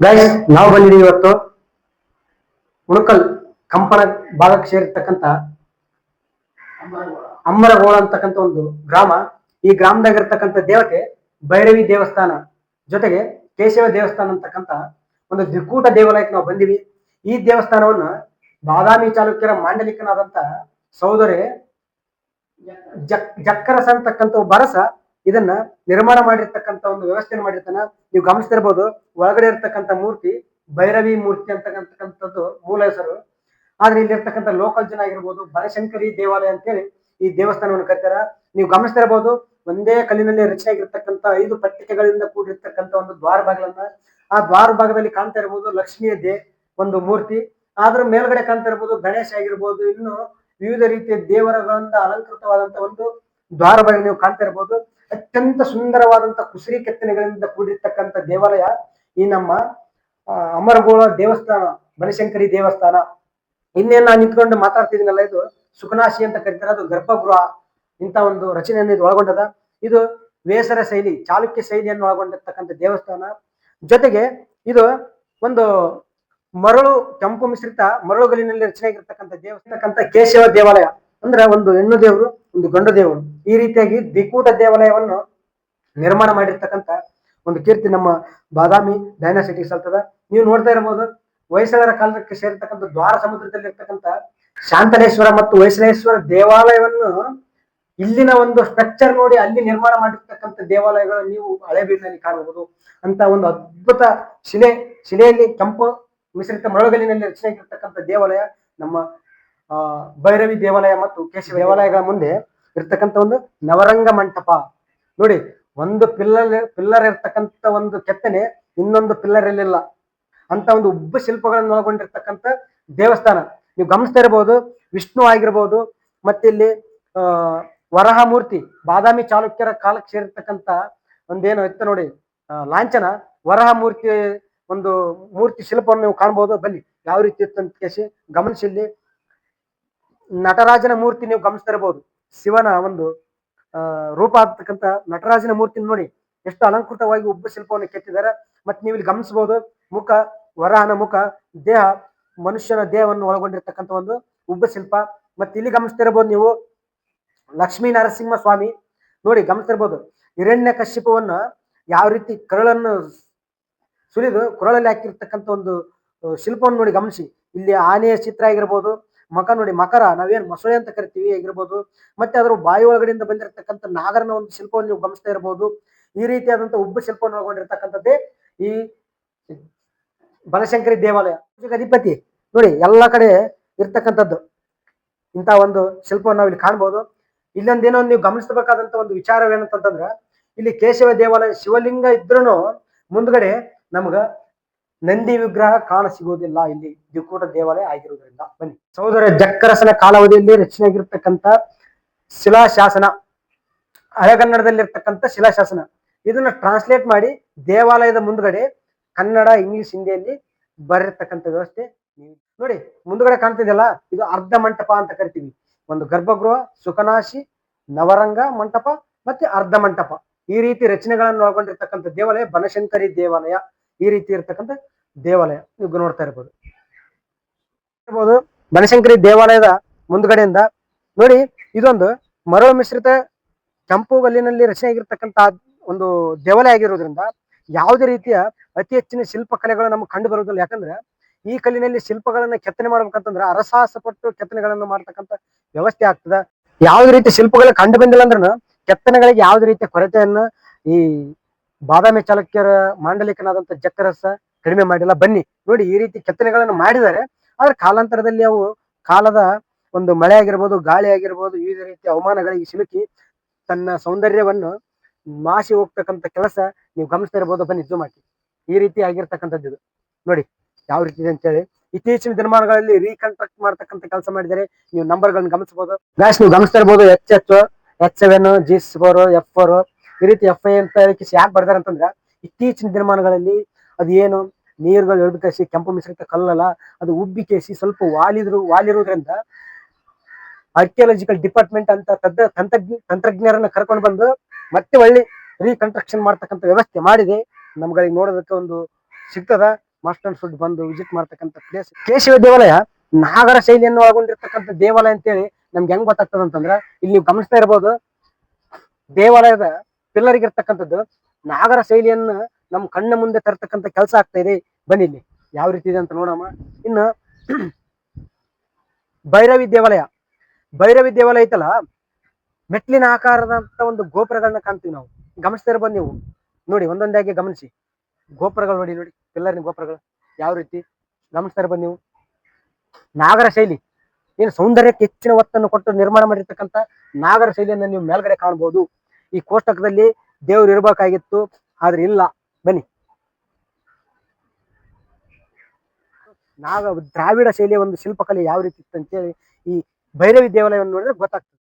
Guys ನಾವು ಬಂದಿದ್ದೀವಿ ಇವತ್ತು ಉಣಕಲ್, ಕಂಪನ ಭಾಗಕ್ಕೆ ಸೇರಿರ್ತಕ್ಕಂತ ಅಮ್ಮರಗೋಳ ಅಂತಕ್ಕಂಥ ಒಂದು ಗ್ರಾಮ. ಈ ಗ್ರಾಮದಾಗ ಇರ್ತಕ್ಕಂಥ ದೇವತೆ ಭೈರವಿ ದೇವಸ್ಥಾನ ಜೊತೆಗೆ ಕೇಶವ ದೇವಸ್ಥಾನ ಅಂತಕ್ಕಂಥ ಒಂದು ದ್ವಿಕೂಟ ದೇವಾಲಯಕ್ಕೆ ನಾವು ಬಂದಿವಿ. ಈ ದೇವಸ್ಥಾನವನ್ನ ಬಾದಾಮಿ ಚಾಲುಕ್ಯರ ಮಾಂಡಲಿಕನಾದಂತ ಸಹೋದರಿ ಜಕ್, ಜಕ್ಕರಸ ಅಂತಕ್ಕಂಥ ಬರಸ ಇದನ್ನ ನಿರ್ಮಾಣ ಮಾಡಿರ್ತಕ್ಕಂಥ ಒಂದು ವ್ಯವಸ್ಥೆಯನ್ನು ಮಾಡಿರ್ತಾನ. ನೀವು ಗಮನಿಸ್ತಿರ್ಬೋದು, ಒಳಗಡೆ ಇರ್ತಕ್ಕಂಥ ಮೂರ್ತಿ, ಭೈರವಿ ಮೂರ್ತಿ ಅಂತಕ್ಕಂಥದ್ದು ಮೂಲ ಹೆಸರು. ಆದ್ರೆ ಇಲ್ಲಿ ಇರ್ತಕ್ಕಂಥ ಲೋಕಲ್ ಜನ ಆಗಿರ್ಬೋದು, ಬನಶಂಕರಿ ದೇವಾಲಯ ಅಂತೇಳಿ ಈ ದೇವಸ್ಥಾನವನ್ನು ಕರೀತಾರ. ನೀವು ಗಮನಿಸ್ತಿರ್ಬೋದು, ಒಂದೇ ಕಲ್ಲಿನಲ್ಲಿ ರಚನೆ ಆಗಿರ್ತಕ್ಕಂಥ ಐದು ಪಟ್ಟಿಕೆಗಳಿಂದ ಕೂಡಿರ್ತಕ್ಕಂಥ ಒಂದು ದ್ವಾರ ಭಾಗಗಳನ್ನ ಆ ದ್ವಾರ ಭಾಗದಲ್ಲಿ ಕಾಣ್ತಾ ಇರ್ಬೋದು ಲಕ್ಷ್ಮಿಯ ದೇ ಒಂದು ಮೂರ್ತಿ. ಆದ್ರ ಮೇಲ್ಗಡೆ ಕಾಣ್ತಾ ಇರ್ಬೋದು, ಗಣೇಶ ಆಗಿರ್ಬೋದು, ಇನ್ನು ವಿವಿಧ ರೀತಿಯ ದೇವರಗಳಿಂದ ಅಲಂಕೃತವಾದಂತ ಒಂದು ದ್ವಾರ ಭಾಗ ನೀವು ಕಾಣ್ತಾ ಇರ್ಬೋದು. ಅತ್ಯಂತ ಸುಂದರವಾದಂತಹ ಕುಸರಿ ಕೆತ್ತನೆಗಳಿಂದ ಕೂಡಿರ್ತಕ್ಕಂಥ ದೇವಾಲಯ ಈ ನಮ್ಮ ಅಮರಗೋಳ ದೇವಸ್ಥಾನ, ಬನಶಂಕರಿ ದೇವಸ್ಥಾನ. ಇನ್ನೇನು ನಾನು ನಿಂತ್ಕೊಂಡು ಮಾತಾಡ್ತಿದ್ದೀನಲ್ಲ, ಇದು ಸುಖನಾಶಿ ಅಂತ ಕರೀತಾರೆ. ಅದು ಗರ್ಭಗೃಹ ಇಂತ ಒಂದು ರಚನೆಯನ್ನು ಇದು ಒಳಗೊಂಡದ. ಇದು ವೇಸರ ಶೈಲಿ, ಚಾಲುಕ್ಯ ಶೈಲಿಯನ್ನು ಒಳಗೊಂಡಿರ್ತಕ್ಕಂಥ ದೇವಸ್ಥಾನ. ಜೊತೆಗೆ ಇದು ಒಂದು ಮರಳು, ಕೆಂಪು ಮಿಶ್ರಿತ ಮರಳುಗಲಿನಲ್ಲಿ ರಚನೆ ಆಗಿರ್ತಕ್ಕಂಥ ದೇವಸ್ಥಾನ ಕೇಶವ ದೇವಾಲಯ. ಅಂದ್ರೆ ಒಂದು ಹೆಣ್ಣು ದೇವರು ಒಂದು ಗಂಡು ದೇವರು. ಈ ರೀತಿಯಾಗಿ ದ್ವಿಕೂಟ ದೇವಾಲಯವನ್ನು ನಿರ್ಮಾಣ ಮಾಡಿರ್ತಕ್ಕಂಥ ಒಂದು ಕೀರ್ತಿ ನಮ್ಮ ಬಾದಾಮಿ ಡೈನಾಸಿಟಿ ಸಲ್ತದ. ನೀವು ನೋಡ್ತಾ ಇರಬಹುದು, ಹೊಯ್ಸಳರ ಕಾಲಕ್ಕೆ ಸೇರಿರ್ತಕ್ಕಂಥ ದ್ವಾರ ಸಮುದ್ರದಲ್ಲಿ ಇರ್ತಕ್ಕಂಥ ಶಾಂತನೇಶ್ವರ ಮತ್ತು ಹೊಯ್ಸಳೇಶ್ವರ ದೇವಾಲಯವನ್ನು ಇಲ್ಲಿನ ಒಂದು ಸ್ಟ್ರಕ್ಚರ್ ನೋಡಿ ಅಲ್ಲಿ ನಿರ್ಮಾಣ ಮಾಡಿರ್ತಕ್ಕಂಥ ದೇವಾಲಯಗಳು ನೀವು ಹಳೆಬೀಡಿನಲ್ಲಿ ಕಾಣಬಹುದು. ಅಂತ ಒಂದು ಅದ್ಭುತ ಶಿಲೆ, ಶಿಲೆಯಲ್ಲಿ ಕೆಂಪು, ಮಿಶ್ರಿತ ಮರಳುಗಲ್ಲಿನಲ್ಲಿ ರಚನೆ ಇರ್ತಕ್ಕಂಥ ದೇವಾಲಯ ನಮ್ಮ ಭೈರವಿ ದೇವಾಲಯ ಮತ್ತು ಕೇಶವ ದೇವಾಲಯಗಳ ಮುಂದೆ ಇರ್ತಕ್ಕಂಥ ಒಂದು ನವರಂಗ ಮಂಟಪ. ನೋಡಿ, ಒಂದು ಪಿಲ್ಲರ್ ಪಿಲ್ಲರ್ ಇರ್ತಕ್ಕಂಥ ಒಂದು ಕೆತ್ತನೆ ಇನ್ನೊಂದು ಪಿಲ್ಲರ್ ಇರಲಿಲ್ಲ ಅಂತ ಒಂದು ಉಬ್ಬ ಶಿಲ್ಪಗಳನ್ನು ಒಳಗೊಂಡಿರ್ತಕ್ಕಂಥ ದೇವಸ್ಥಾನ. ನೀವು ಗಮನಿಸ್ತಾ ಇರಬಹುದು ವಿಷ್ಣು ಆಗಿರ್ಬೋದು ಮತ್ತೆ ಇಲ್ಲಿ ವರಹ ಮೂರ್ತಿ ಬಾದಾಮಿ ಚಾಲುಕ್ಯರ ಕಾಲಕ್ಕೆ ಸೇರಿರ್ತಕ್ಕಂಥ ಒಂದೇನು ಇತ್ತು ನೋಡಿ ಲಾಂಛನ. ವರಹ ಮೂರ್ತಿ ಒಂದು ಮೂರ್ತಿ ಶಿಲ್ಪವನ್ನು ನೀವು ಕಾಣ್ಬೋದು. ಬನ್ನಿ, ಯಾವ ರೀತಿ ಇತ್ತು ಅಂತ ಕೇಸಿ ಗಮನಿಸಿ ಇಲ್ಲಿ. ನಟರಾಜನ ಮೂರ್ತಿ ನೀವು ಗಮನಿಸ್ತಿರ್ಬೋದು ಶಿವನ ಒಂದು ರೂಪ ಆಗ್ತಕ್ಕಂಥ ನಟರಾಜನ ಮೂರ್ತಿ ನೋಡಿ ಎಷ್ಟು ಅಲಂಕೃತವಾಗಿ ಉಬ್ಬ ಶಿಲ್ಪವನ್ನು ಕೆತ್ತಿದ್ದಾರೆ. ಮತ್ತೆ ನೀವು ಇಲ್ಲಿ ಗಮನಿಸಬಹುದು ಮುಖ, ವರಹನ ಮುಖ, ದೇಹ, ಮನುಷ್ಯನ ದೇಹವನ್ನು ಒಳಗೊಂಡಿರ್ತಕ್ಕಂಥ ಒಂದು ಉಬ್ಬ ಶಿಲ್ಪ. ಮತ್ತೆ ಇಲ್ಲಿ ಗಮನಿಸ್ತಾ ಇರಬಹುದು ನೀವು ಲಕ್ಷ್ಮೀ ನರಸಿಂಹ ಸ್ವಾಮಿ. ನೋಡಿ ಗಮನಿಸ್ತಿರ್ಬೋದು ಹಿರಣ್ಯ ಕಶ್ಯಪವನ್ನ ಯಾವ ರೀತಿ ಕರಳನ್ನು ಸುಲಿದು ಕೊರಳಲ್ಲಿ ಹಾಕಿರ್ತಕ್ಕಂಥ ಒಂದು ಶಿಲ್ಪವನ್ನು ನೋಡಿ ಗಮನಿಸಿ. ಇಲ್ಲಿ ಆನೆಯ ಚಿತ್ರ ಆಗಿರ್ಬೋದು ಮಕ ನೋಡಿ ಮಕರ ನಾವೇನ್ ಮೊಸಳೆ ಅಂತ ಕರಿತೀವಿ ಆಗಿರ್ಬೋದು, ಮತ್ತೆ ಅದರ ಬಾಯಿ ಒಳಗಡೆಯಿಂದ ಬಂದಿರತಕ್ಕಂಥ ನಾಗರನ ಒಂದು ಶಿಲ್ಪವನ್ನು ನೀವು ಗಮನಿಸ್ತಾ ಇರಬಹುದು ಈ ರೀತಿಯಾದಂತ ಉಬ್ಬ ಶಿಲ್ಪವನ್ನು ಒಳಗೊಂಡಿರ್ತಕ್ಕಂಥದ್ದೇ ಈ ಬನಶಂಕರಿ ದೇವಾಲಯ. ಅಧಿಪತಿ ನೋಡಿ ಎಲ್ಲ ಕಡೆ ಇರ್ತಕ್ಕಂಥದ್ದು. ಇಂತ ಒಂದು ಶಿಲ್ಪವನ್ನು ನಾವು ಇಲ್ಲಿ ಕಾಣ್ಬೋದು. ಇಲ್ಲೊಂದೇನೋ ನೀವು ಗಮನಿಸಬೇಕಾದಂತ ಒಂದು ವಿಚಾರವೇನಂತಂದ್ರೆ ಇಲ್ಲಿ ಕೇಶವ ದೇವಾಲಯ ಶಿವಲಿಂಗ ಇದ್ರೂ ಮುಂದ್ಗಡೆ ನಮ್ಗ ನಂದಿ ವಿಗ್ರಹ ಕಾಣ ಸಿಗುವುದಿಲ್ಲ ಇಲ್ಲಿ. ದ್ವಿಕೂಟ ದೇವಾಲಯ ಆಗಿರುವುದರಿಂದ. ಬನ್ನಿ. ಸಹೋದರ ಜಕ್ಕರಸನ ಕಾಲಾವಧಿಯಲ್ಲಿ ರಚನೆಯಾಗಿರ್ತಕ್ಕಂಥ ಶಿಲಾಶಾಸನ ಹಳೆಗನ್ನಡದಲ್ಲಿರ್ತಕ್ಕಂಥ ಶಿಲಾಶಾಸನ. ಇದನ್ನ ಟ್ರಾನ್ಸ್ಲೇಟ್ ಮಾಡಿ ದೇವಾಲಯದ ಮುಂದ್ಗಡೆ ಕನ್ನಡ, ಇಂಗ್ಲಿಷ್, ಹಿಂದಿಯಲ್ಲಿ ಬರಿರ್ತಕ್ಕಂಥ ವ್ಯವಸ್ಥೆ ನೋಡಿ, ಮುಂದ್ಗಡೆ ಕಾಣ್ತಿದೆಯಲ್ಲ, ಇದು ಅರ್ಧ ಮಂಟಪ ಅಂತ ಕರಿತೀವಿ. ಒಂದು ಗರ್ಭಗೃಹ ಸುಖನಾಶಿ ನವರಂಗ ಮಂಟಪ ಮತ್ತೆ ಅರ್ಧ ಮಂಟಪ. ಈ ರೀತಿ ರಚನೆಗಳನ್ನು ಒಳಗೊಂಡಿರ್ತಕ್ಕಂಥ ದೇವಾಲಯ ಬನಶಂಕರಿ ದೇವಾಲಯ. ಈ ರೀತಿ ಇರ್ತಕ್ಕಂಥ ದೇವಾಲಯ ನೀವು ನೋಡ್ತಾ ಇರ್ಬೋದು. ಇರ್ಬೋದು. ಬನಶಂಕರಿ ದೇವಾಲಯದ ಮುಂದ್ಗಡೆಯಿಂದ ನೋಡಿ, ಇದೊಂದು ಮರಳು ಮಿಶ್ರಿತ ಕೆಂಪು ಗಲ್ಲಿನಲ್ಲಿ ರಚನೆ ಆಗಿರ್ತಕ್ಕಂಥ ಒಂದು ದೇವಾಲಯ ಆಗಿರೋದ್ರಿಂದ ಯಾವುದೇ ರೀತಿಯ ಅತಿ ಹೆಚ್ಚಿನ ಶಿಲ್ಪಕಲೆಗಳು ನಮ್ಗೆ ಕಂಡು ಬರುವುದಿಲ್ಲ. ಯಾಕಂದ್ರೆ ಈ ಕಲ್ಲಿನಲ್ಲಿ ಶಿಲ್ಪಗಳನ್ನ ಕೆತ್ತನೆ ಮಾಡ್ಬೇಕಂತಂದ್ರೆ ಅರಸಾಹಸ ಪಟ್ಟು ಕೆತ್ತನೆಗಳನ್ನು ಮಾಡ್ತಕ್ಕಂಥ ವ್ಯವಸ್ಥೆ ಆಗ್ತದ. ಯಾವ್ದು ರೀತಿ ಶಿಲ್ಪಗಳು ಕಂಡು ಬಂದಿಲ್ಲ ಅಂದ್ರೂ ಕೆತ್ತನೆಗಳಿಗೆ ಯಾವ್ದು ರೀತಿಯ ಕೊರತೆಯನ್ನ ಈ ಬಾದಾಮಿ ಚಾಲುಕ್ಯರ ಮಾಂಡಲಿಕನಾದಂತ ಜಕ್ಕರಸ ಕಡಿಮೆ ಮಾಡಿಲ್ಲ. ಬನ್ನಿ, ನೋಡಿ ಈ ರೀತಿ ಕೆತ್ತನೆಗಳನ್ನು ಮಾಡಿದ್ದಾರೆ. ಆದ್ರೆ ಕಾಲಾಂತರದಲ್ಲಿ ಅವು ಕಾಲದ ಒಂದು ಮಳೆ ಆಗಿರ್ಬೋದು, ಗಾಳಿ ಆಗಿರ್ಬೋದು, ವಿವಿಧ ರೀತಿಯ ಅವಮಾನಗಳಿಗೆ ಸಿಲುಕಿ ತನ್ನ ಸೌಂದರ್ಯವನ್ನು ಮಾಸಿ ಹೋಗ್ತಕ್ಕಂಥ ಕೆಲಸ ನೀವು ಗಮನಿಸ್ತಾ ಇರ್ಬೋದು. ಬನ್ನಿ ಜೂಮ್ ಹಾಕಿ. ಈ ರೀತಿ ಆಗಿರ್ತಕ್ಕಂಥದ್ದು ಇದು. ನೋಡಿ, ಯಾವ ರೀತಿ ಇದೆ ಅಂತೇಳಿ. ಇತ್ತೀಚಿನ ದಿನಮಾನಗಳಲ್ಲಿ ರೀಕನ್ಸ್ಟ್ರಕ್ಟ್ ಮಾಡ್ತಕ್ಕಂಥ ಕೆಲಸ ಮಾಡಿದರೆ ನೀವು ನಂಬರ್ಗಳನ್ನ ಗಮನಿಸಬಹುದು ಮ್ಯಾಚ್ ನೀವು ಗಮನಿಸ್ತಾ ಇರ್ಬೋದು H H H seven G four F four ಈ ರೀತಿ ಎಫ್ ಐ ಅಂತ ಯಾಕೆ ಬರ್ತಾರೆ ಅಂತಂದ್ರೆ ಇತ್ತೀಚಿನ ದಿನಮಾನಗಳಲ್ಲಿ ಅದು ಏನು ನೀರುಗಳು ಎಳೆದು ಕೆಂಪು ಮಿಶ್ರಿತ ಕಲ್ಲಲ್ಲ, ಅದು ಉಬ್ಬಿ ಕೇಸಿ ಸ್ವಲ್ಪ ವಾಲಿದ್ರು ವಾಲಿರುವುದರಿಂದ ಆರ್ಕಿಯಾಲಜಿಕಲ್ ಡಿಪಾರ್ಟ್ಮೆಂಟ್ ಅಂತ ತದ್ದ ತಂತ್ರಜ್ಞ ತಂತ್ರಜ್ಞರನ್ನ ಕರ್ಕೊಂಡು ಬಂದು ಮತ್ತೆ ಒಳ್ಳೆ ರೀಕನ್ಸ್ಟ್ರಕ್ಷನ್ ಮಾಡ್ತಕ್ಕಂಥ ವ್ಯವಸ್ಥೆ ಮಾಡಿದೆ. ನಮ್ಗಳಿಗೆ ನೋಡೋದಕ್ಕೆ ಒಂದು ಸಿಗ್ತದ. ಮಾಸ್ಟರ್ ಶುಡ್ ಬಂದು ವಿಸಿಟ್ ಮಾಡ್ತಕ್ಕಂಥ ಪ್ಲೇಸ್ ಕೇಶವ ದೇವಾಲಯ ನಾಗರ ಶೈಲಿಯನ್ನು ಒಳಗೊಂಡಿರ್ತಕ್ಕಂಥ ದೇವಾಲಯ ಅಂತೇಳಿ ನಮ್ಗೆ ಹೆಂಗ್ ಗೊತ್ತಾಗ್ತದ ಅಂತಂದ್ರ ಇಲ್ಲಿ ನೀವು ಗಮನಿಸ್ತಾ ಇರ್ಬೋದು. ದೇವಾಲಯದ ಪಿಲ್ಲರ್ ಇರ್ತಕ್ಕಂಥದ್ದು ನಾಗರ ಶೈಲಿಯನ್ನು ನಮ್ಮ ಕಣ್ಣ ಮುಂದೆ ತರ್ತಕ್ಕಂಥ ಕೆಲಸ ಆಗ್ತಾ ಇದೆ. ಬನ್ನಿ ಇಲ್ಲಿ. ಯಾವ ರೀತಿ ಇದೆ ಅಂತ ನೋಡೋಣ ಇನ್ನು ಭೈರವಿ ದೇವಾಲಯ. ಭೈರವಿ ದೇವಾಲಯ ಐತಲ್ಲ ಮೆಟ್ಲಿನ ಆಕಾರದಂತ ಒಂದು ಗೋಪುರಗಳನ್ನ ಕಾಣ್ತೀವಿ ನಾವು. ಗಮನಿಸ್ತಾ ಇರ್ಬೋದು ನೀವು. ನೋಡಿ ಒಂದೊಂದಾಗಿ ಗಮನಿಸಿ. ಗೋಪುರಗಳು ನೋಡಿ ನೋಡಿ. ಪಿಲ್ಲರ್ನ ಗೋಪುರಗಳು. ಯಾವ ರೀತಿ? ಗಮನಿಸ್ತಾ ಇರ್ಬೋದು ನೀವು. ನಾಗರ ಶೈಲಿ. ಏನು ಸೌಂದರ್ಯಕ್ಕೆ ಹೆಚ್ಚಿನ ಒತ್ತನ್ನು ಕೊಟ್ಟು ನಿರ್ಮಾಣ ಮಾಡಿರ್ತಕ್ಕಂಥ ನಾಗರ ಶೈಲಿಯನ್ನು ನೀವು ಮೇಲ್ಗಡೆ ಕಾಣಬಹುದು ಈ ಕೋಷ್ಟಕದಲ್ಲಿ ದೇವ್ರು ಇರ್ಬೇಕಾಗಿತ್ತು, ಆದ್ರೆ ಇಲ್ಲ. ಬನ್ನಿ. ನಾಗ ದ್ರಾವಿಡ ಶೈಲಿಯ ಒಂದು ಶಿಲ್ಪಕಲೆ ಯಾವ ರೀತಿ ಇತ್ತು ಅಂತೇಳಿ ಈ ಭೈರವಿ ದೇವಾಲಯವನ್ನು ನೋಡಿದ್ರೆ ಗೊತ್ತಾಗ್ತದೆ.